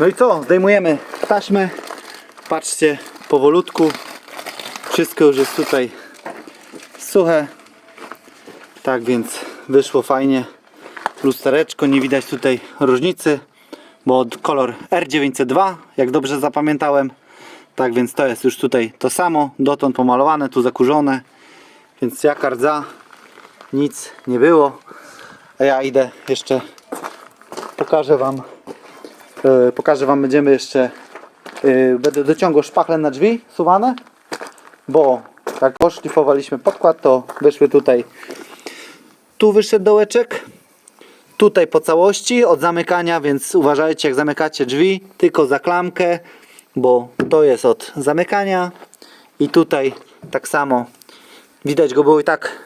No i co? Zdejmujemy taśmę. Patrzcie, powolutku. Wszystko już jest tutaj suche. Tak więc wyszło fajnie. Lustereczko, nie widać tutaj różnicy, bo kolor R902, jak dobrze zapamiętałem. Tak więc to jest już tutaj to samo, dotąd pomalowane, tu zakurzone. Więc jak rdza, nic nie było. A ja idę jeszcze, pokażę Wam, pokażę Wam, będziemy jeszcze, yy, będę dociągał szpachle na drzwi suwane, bo jak poszlifowaliśmy podkład, to wyszły tutaj, tu wyszedł dołeczek, tutaj po całości od zamykania, więc uważajcie jak zamykacie drzwi, tylko za klamkę, bo to jest od zamykania i tutaj tak samo. Widać go było i tak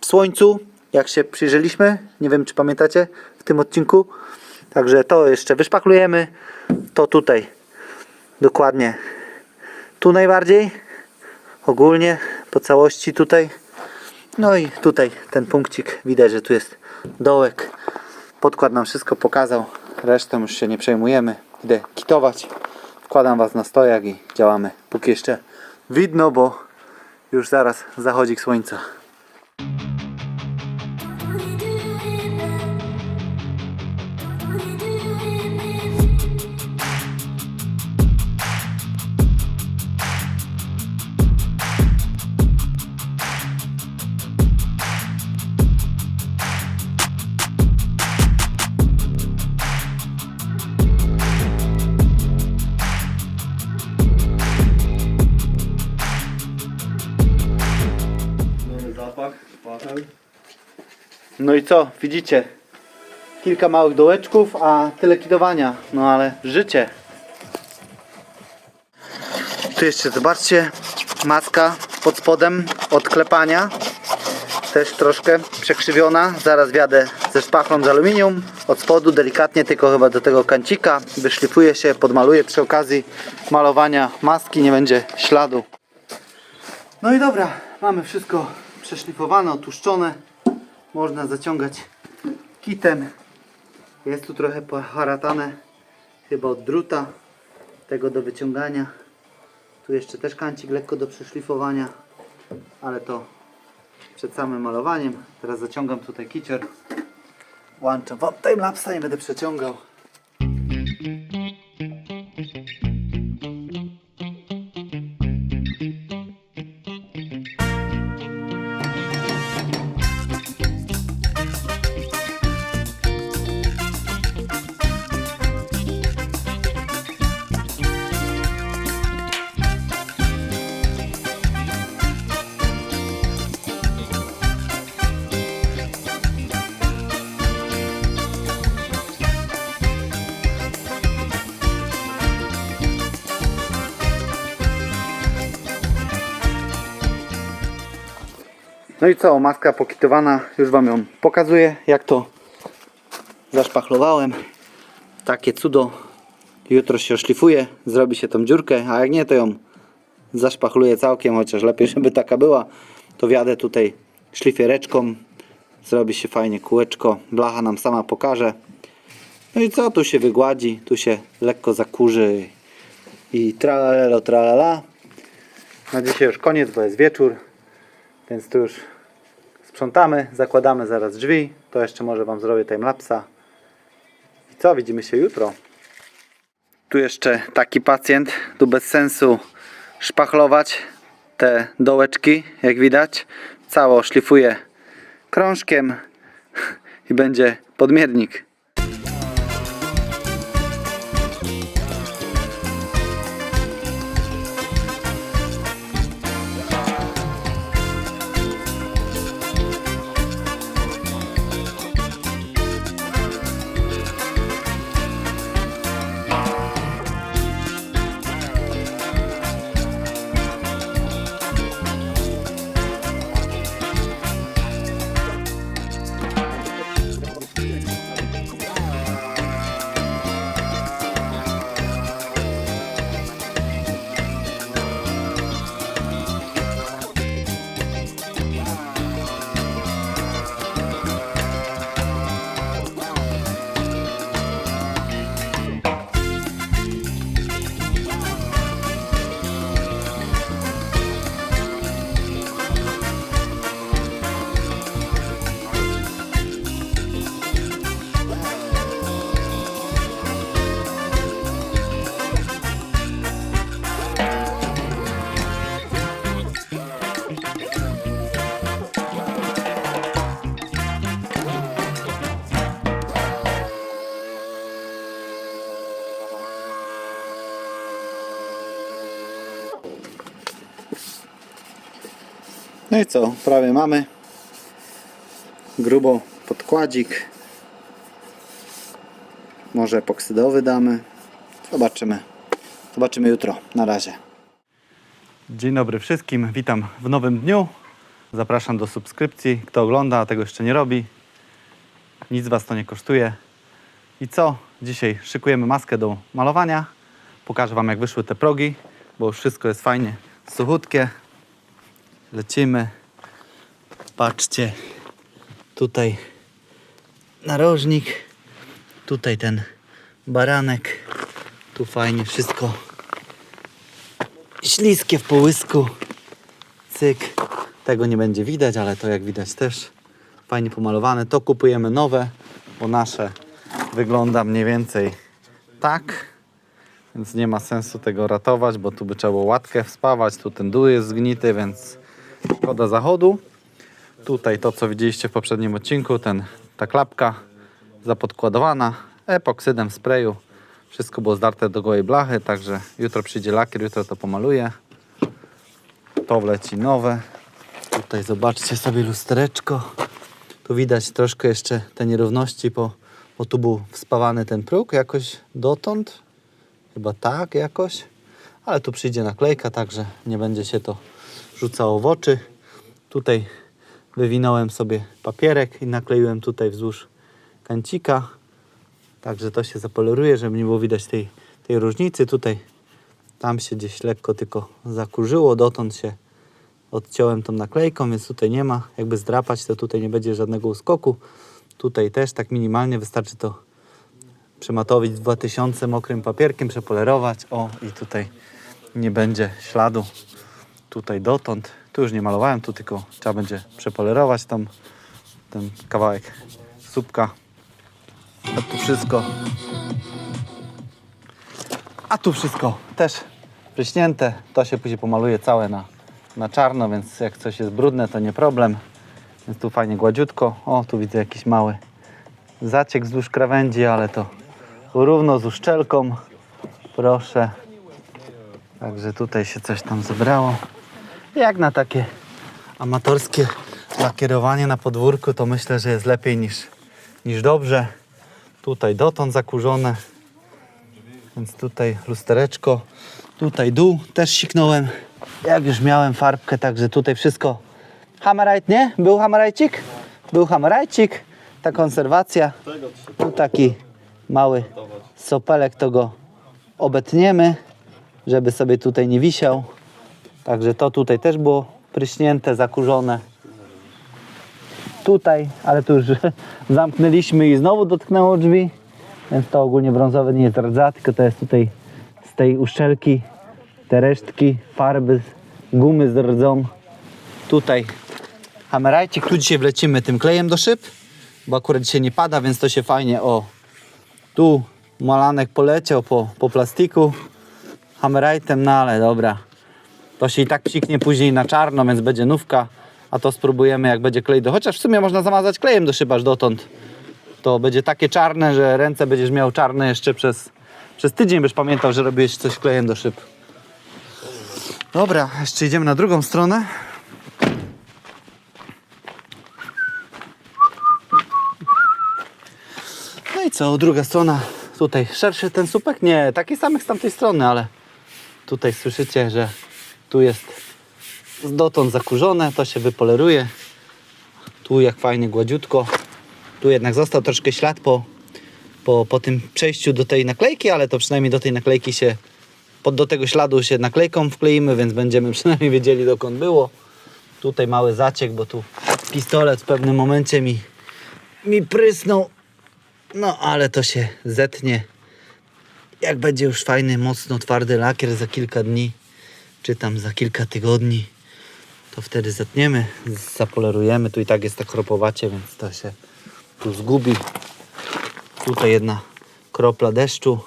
w słońcu, jak się przyjrzeliśmy, nie wiem czy pamiętacie w tym odcinku, także to jeszcze wyszpaklujemy, to tutaj dokładnie tu najbardziej, ogólnie po całości tutaj, no i tutaj ten punkcik, widać, że tu jest dołek. Podkład nam wszystko pokazał, resztą już się nie przejmujemy. Idę kitować, wkładam Was na stojak i działamy. Póki jeszcze widno, bo już zaraz zachodzi słońca. No i co, widzicie? Kilka małych dołeczków, a tyle kidowania. No ale życie. Tu jeszcze zobaczcie, maska pod spodem od klepania. Też troszkę przekrzywiona. Zaraz wjadę ze szpachlą z aluminium. Od spodu delikatnie, tylko chyba do tego kancika. Wyszlifuje się, podmaluje przy okazji malowania maski. Nie będzie śladu. No i dobra, mamy wszystko przeszlifowane, otuszczone. Można zaciągać kitem. Jest tu trochę poharatane, chyba od druta tego do wyciągania. Tu jeszcze też kancik lekko do przeszlifowania, ale to przed samym malowaniem. Teraz zaciągam tutaj kicior. Łączę wam timelapsa i będę przeciągał. No i co, maska pokitowana, już Wam ją pokazuję, jak to zaszpachlowałem. Takie cudo. Jutro się oszlifuje, zrobi się tą dziurkę, a jak nie, to ją zaszpachluję całkiem, chociaż lepiej, żeby taka była. To wjadę tutaj szlifiereczką, zrobi się fajnie kółeczko, blacha nam sama pokaże. No i co, tu się wygładzi, tu się lekko zakurzy i tralalelo tralala. Na dzisiaj już koniec, bo jest wieczór. Więc tu już sprzątamy, zakładamy zaraz drzwi. To jeszcze może Wam zrobię timelapsa. I co, widzimy się jutro. Tu jeszcze taki pacjent, tu bez sensu szpachlować te dołeczki, jak widać. Cało szlifuję krążkiem i będzie podmiernik. No i co, prawie mamy. Grubo podkładzik. Może epoksydowy damy. Zobaczymy. Zobaczymy jutro. Na razie. Dzień dobry wszystkim. Witam w nowym dniu. Zapraszam do subskrypcji. Kto ogląda, a tego jeszcze nie robi. Nic Was to nie kosztuje. I co? Dzisiaj szykujemy maskę do malowania. Pokażę Wam jak wyszły te progi, bo wszystko jest fajnie suchutkie. Lecimy. Patrzcie. Tutaj narożnik. Tutaj ten baranek. Tu fajnie wszystko śliskie w połysku. Cyk. Tego nie będzie widać, ale to jak widać też fajnie pomalowane. To kupujemy nowe, bo nasze wygląda mniej więcej tak. Więc nie ma sensu tego ratować, bo tu by trzeba było łatkę wspawać. Tu ten dół jest zgnity, więc szkoda zachodu. Tutaj to, co widzieliście w poprzednim odcinku, ten, ta klapka zapodkładowana epoksydem sprayu. Wszystko było zdarte do gołej blachy, także jutro przyjdzie lakier, jutro to pomaluję. To wleci nowe. Tutaj zobaczcie sobie lustereczko. Tu widać troszkę jeszcze te nierówności, bo, bo tu był wspawany ten próg jakoś dotąd. Chyba tak jakoś. Ale tu przyjdzie naklejka, także nie będzie się to rzucało w oczy. Tutaj wywinąłem sobie papierek i nakleiłem tutaj wzdłuż kancika. Także to się zapoleruje, żeby nie było widać tej, tej różnicy. Tutaj, tam się gdzieś lekko tylko zakurzyło. Dotąd się odciąłem tą naklejką, więc tutaj nie ma. Jakby zdrapać, to tutaj nie będzie żadnego uskoku. Tutaj też tak minimalnie wystarczy to przematowić 2000 mokrym papierkiem, przepolerować. O, i tutaj nie będzie śladu. Tutaj dotąd. Tu już nie malowałem, tu tylko trzeba będzie przepolerować tam ten kawałek słupka. A tu wszystko. A tu wszystko też pryśnięte. To się później pomaluje całe na, na czarno, więc jak coś jest brudne, to nie problem. Więc tu fajnie gładziutko. O, tu widzę jakiś mały zaciek wzdłuż krawędzi, ale to równo z uszczelką. Proszę. Także tutaj się coś tam zebrało. Jak na takie amatorskie lakierowanie na podwórku, to myślę, że jest lepiej niż, niż dobrze. Tutaj dotąd zakurzone. Więc tutaj lustereczko. Tutaj dół też siknąłem. Jak już miałem farbkę, także tutaj wszystko. Hammerite, nie? Był hammerajcik? Był hammerajcik. Ta konserwacja. Tu taki mały sopelek, to go obetniemy, żeby sobie tutaj nie wisiał. Także to tutaj też było pryśnięte, zakurzone. Tutaj, ale tu już zamknęliśmy i znowu dotknęło drzwi. Więc to ogólnie brązowe nie jest rdza, tylko to jest tutaj z tej uszczelki te resztki farby, gumy z rdzą. Tutaj hamerajcik. Tu dzisiaj wlecimy tym klejem do szyb, bo akurat dzisiaj nie pada, więc to się fajnie o tu malanek poleciał po, po plastiku hamerajtem, no ale dobra. To się i tak psiknie później na czarno, więc będzie nówka. A to spróbujemy jak będzie klej do... Chociaż w sumie można zamazać klejem do szyb aż dotąd. To będzie takie czarne, że ręce będziesz miał czarne jeszcze przez, przez tydzień. Byś pamiętał, że robiłeś coś klejem do szyb. Dobra, jeszcze idziemy na drugą stronę. No i co, druga strona. Tutaj szerszy ten słupek? Nie, taki sam jak z tamtej strony, ale tutaj słyszycie, że tu jest dotąd zakurzone, to się wypoleruje. Tu jak fajnie gładziutko. Tu jednak został troszkę ślad po, po, po tym przejściu do tej naklejki, ale to przynajmniej do tej naklejki się, pod, do tego śladu się naklejką wkleimy, więc będziemy przynajmniej wiedzieli dokąd było. Tutaj mały zaciek, bo tu pistolet w pewnym momencie mi, mi prysnął. No ale to się zetnie. Jak będzie już fajny, mocno twardy lakier za kilka dni, czy tam za kilka tygodni, to wtedy zetniemy, zapolerujemy. Tu i tak jest tak chropowacie, więc to się tu zgubi. Tutaj jedna kropla deszczu,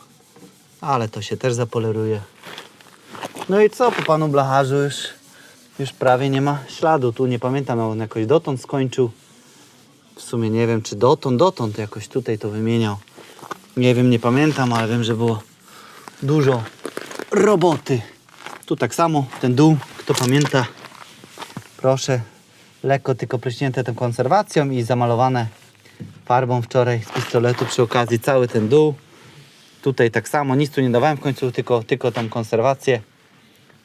ale to się też zapoleruje. No i co, po panu blacharzu już, już prawie nie ma śladu. Tu nie pamiętam, on jakoś dotąd skończył. W sumie nie wiem, czy dotąd, dotąd jakoś tutaj to wymieniał. Nie wiem, nie pamiętam, ale wiem, że było dużo roboty. Tu tak samo, ten dół, kto pamięta, proszę, lekko tylko pryśnięte tą konserwacją i zamalowane farbą wczoraj z pistoletu przy okazji cały ten dół. Tutaj tak samo, nic tu nie dawałem w końcu, tylko, tylko tą konserwację.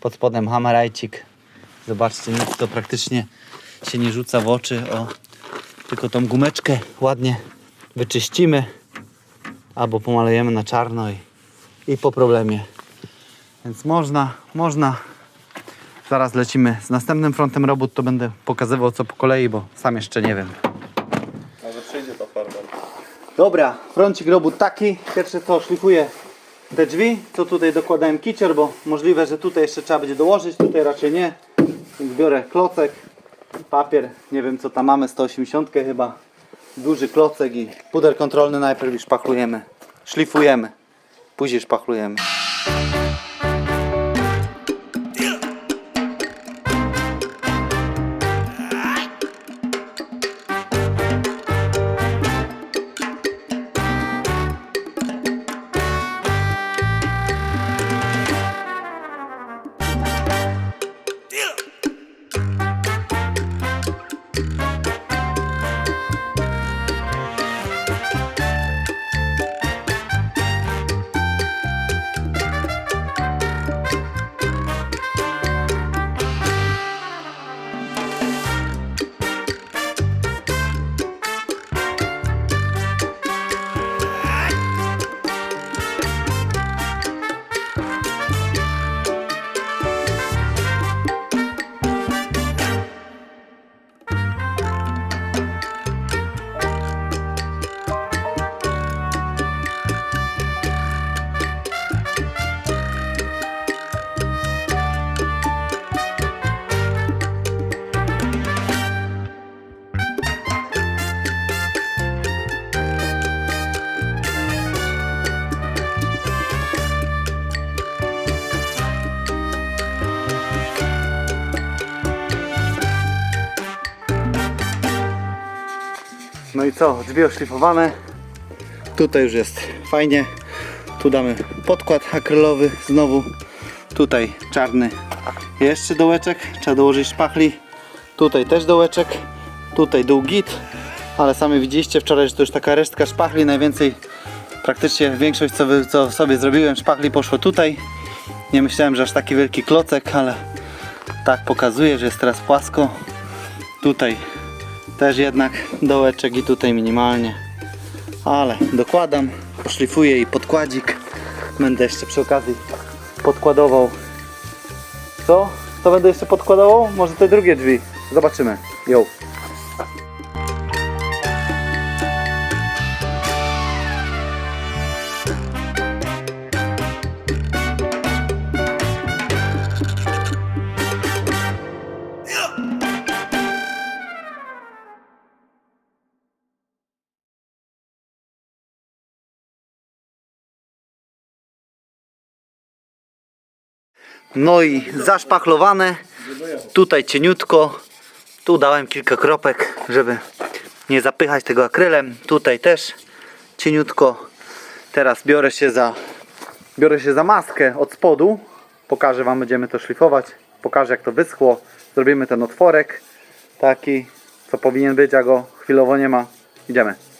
Pod spodem hamerajcik. Zobaczcie, nic to praktycznie się nie rzuca w oczy. O, tylko tą gumeczkę ładnie wyczyścimy albo pomalujemy na czarno i, i po problemie. Więc można, można. Zaraz lecimy z następnym frontem robót, to będę pokazywał co po kolei, bo sam jeszcze nie wiem. Może przyjdzie ta farba. Dobra, froncik robót taki. Pierwsze co szlifuję te drzwi, co tutaj dokładałem kicior, bo możliwe, że tutaj jeszcze trzeba będzie dołożyć, tutaj raczej nie. Więc biorę klocek, papier, nie wiem co tam mamy, 180 chyba. Duży klocek i puder kontrolny najpierw i szpachlujemy. Szlifujemy, później szpachlujemy. Co, drzwi oszlifowane. Tutaj już jest fajnie. Tu damy podkład akrylowy znowu. Tutaj czarny jeszcze dołeczek. Trzeba dołożyć szpachli. Tutaj też dołeczek. Tutaj dół git. Ale sami widzieliście wczoraj, że to już taka resztka szpachli. Najwięcej, praktycznie większość co, co sobie zrobiłem szpachli poszło tutaj. Nie myślałem, że aż taki wielki klocek, ale tak pokazuje, że jest teraz płasko. Tutaj też jednak dołeczek i tutaj minimalnie. Ale dokładam, poszlifuję i podkładzik. Będę jeszcze przy okazji podkładował. Co? Co będę jeszcze podkładował? Może te drugie drzwi. Zobaczymy. Yo. No i zaszpachlowane. Tutaj cieniutko. Tu dałem kilka kropek, żeby nie zapychać tego akrylem. Tutaj też cieniutko. Teraz biorę się za biorę się za maskę od spodu. Pokażę wam, będziemy to szlifować. Pokażę jak to wyschło. Zrobimy ten otworek taki, co powinien być, a go chwilowo nie ma. Idziemy.